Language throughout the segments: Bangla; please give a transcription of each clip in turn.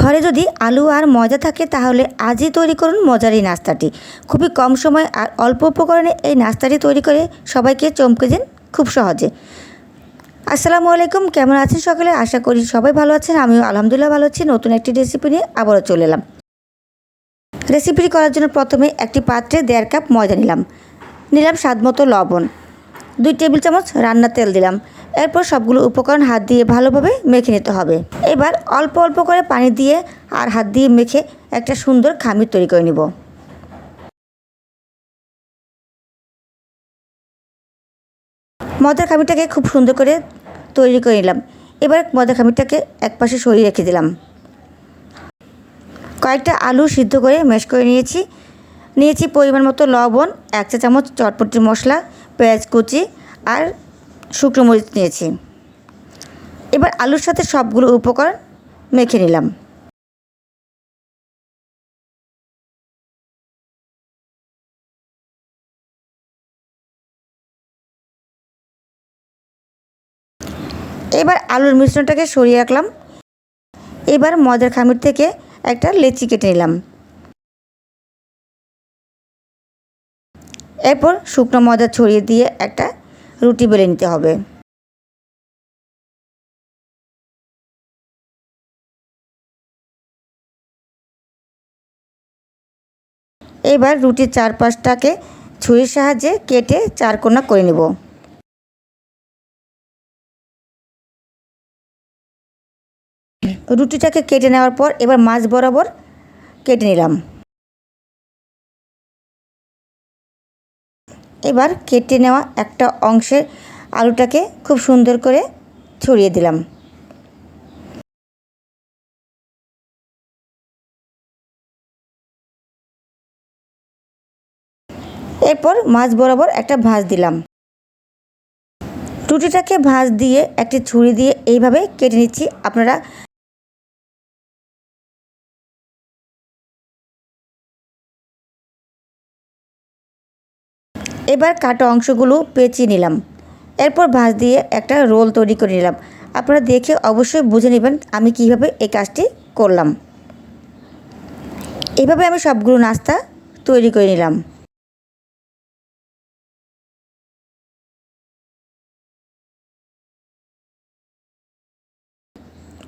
ঘরে যদি আলু আর ময়দা থাকে, তাহলে আজই তৈরি করুন মজার এই নাস্তাটি। খুবই কম সময় আর অল্প উপকরণে এই নাস্তাটি তৈরি করে সবাইকে চমকে দিন খুব সহজে। আসসালামু আলাইকুম, কেমন আছেন সকলে? আশা করি সবাই ভালো আছেন, আমিও আলহামদুলিল্লাহ ভালো আছি। নতুন একটি রেসিপি নিয়ে আবারও চলে এলাম। রেসিপিটি করার জন্য প্রথমে একটি পাত্রে দেড় কাপ ময়দা নিলাম। নিলাম স্বাদ মতো লবণ। দুই টেবিল চামচ রান্নার তেল দিলাম। এরপর সবগুলো উপকরণ হাত দিয়ে ভালোভাবে মেখে নিতে হবে। এবার অল্প অল্প করে পানি দিয়ে আর হাত দিয়ে মেখে একটা সুন্দর খামির তৈরি করে নিব। ময়দার খামিরটাকে খুব সুন্দর করে তৈরি করে নিলাম। এবার ময়দার খামিরটাকে একপাশে সরিয়ে রেখে দিলাম। কয়েকটা আলু সিদ্ধ করে ম্যাশ করে নিয়েছি। নিয়েছি পরিমাণ মতো লবণ, এক চা চামচ চটপটি মশলা, পেঁয়াজ কুচি আর শুকনো মরিচ নিয়েছি। এবার আলুর সাথে সবগুলো উপকরণ মেখে নিলাম। এবার আলুর মিশ্রণটাকে সরিয়ে রাখলাম। এবার ময়দার খামির থেকে একটা লেচি কেটে নিলাম। এরপর শুকনো ময়দা ছড়িয়ে দিয়ে একটা রুটি বেলে নিতে হবে। এবার রুটির চারপাশটাকে ছুরির সাহায্যে কেটে চারকোনা করে নেব। রুটিটাকে কেটে নেওয়ার পর এবার মাছ বরাবর কেটে নিলাম। এবার কেটে নেওয়া একটা অংশের আলুটাকে খুব সুন্দর করে ছড়িয়ে দিলাম। এরপর মাছ বরাবর একটা ভাঁজ দিলাম। রুটিটাকে ভাঁজ দিয়ে একটি ছুরি দিয়ে এইভাবে কেটে নিচ্ছি। আপনারা এবার কাটা অংশগুলো পেঁচিয়ে নিলাম। এরপর ভাঁজ দিয়ে একটা রোল তৈরি করে নিলাম। আপনারা দেখে অবশ্যই বুঝে নেবেন আমি কীভাবে এই কাজটি করলাম। এভাবে আমি সবগুলো নাস্তা তৈরি করে নিলাম।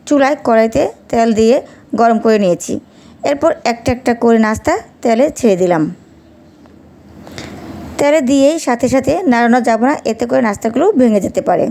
চুলায় কড়াইতে তেল দিয়ে গরম করে নিয়েছি। এরপর একটা একটা করে নাস্তা তেলে ছেড়ে দিলাম। তেলে দিয়েই সাথে সাথে নাড়ানো যাবে না এতে করে নাস্তাগুলো ভেঙে যেতে পারে।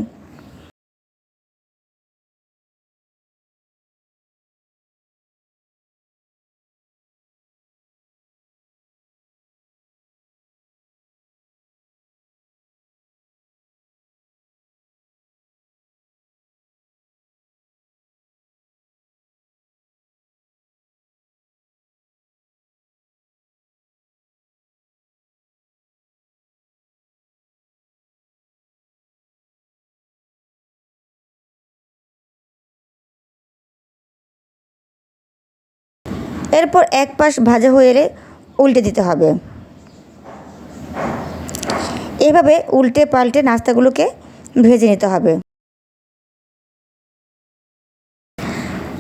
এরপর এক পাশ ভাজা হয়ে এলে উল্টে দিতে হবে। এভাবে উল্টে পাল্টে নাস্তাগুলোকে ভেজে নিতে হবে।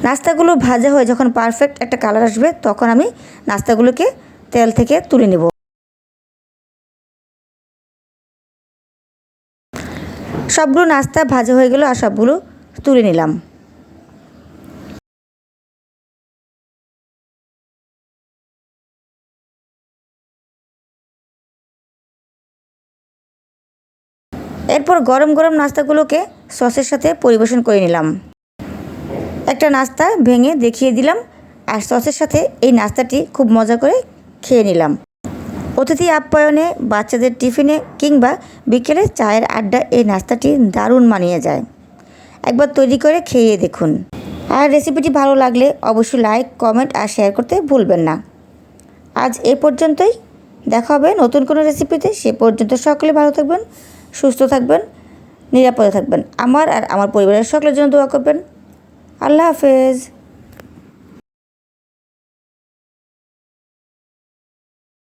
নাস্তাগুলো ভাজা হয়ে যখন পারফেক্ট একটা কালার আসবে, তখন আমি নাস্তাগুলোকে তেল থেকে তুলে নেব। সবগুলো নাস্তা ভাজা হয়ে গেল আর সবগুলো তুলে নিলাম। এরপর গরম গরম নাস্তাগুলোকে সসের সাথে পরিবেশন করে নিলাম। একটা নাস্তা ভেঙে দেখিয়ে দিলাম আর সসের সাথে এই নাস্তাটি খুব মজা করে খেয়ে নিলাম। অতিথি আপ্যায়নে, বাচ্চাদের টিফিনে কিংবা বিকেলে চায়ের আড্ডা এই নাস্তাটি দারুণ মানিয়ে যায়। একবার তৈরি করে খেয়ে দেখুন। আর রেসিপিটি ভালো লাগলে অবশ্যই লাইক, কমেন্ট আর শেয়ার করতে ভুলবেন না। আজ এ পর্যন্তই। দেখা হবে নতুন কোনো রেসিপিতে। সে পর্যন্ত সকলে ভালো থাকবেন। সুস্থ থাকবেন নিরাপদে থাকবেন। আমার আর আমার পরিবারের সকলের জন্য দোয়া করবেন। আল্লাহ হাফেজ।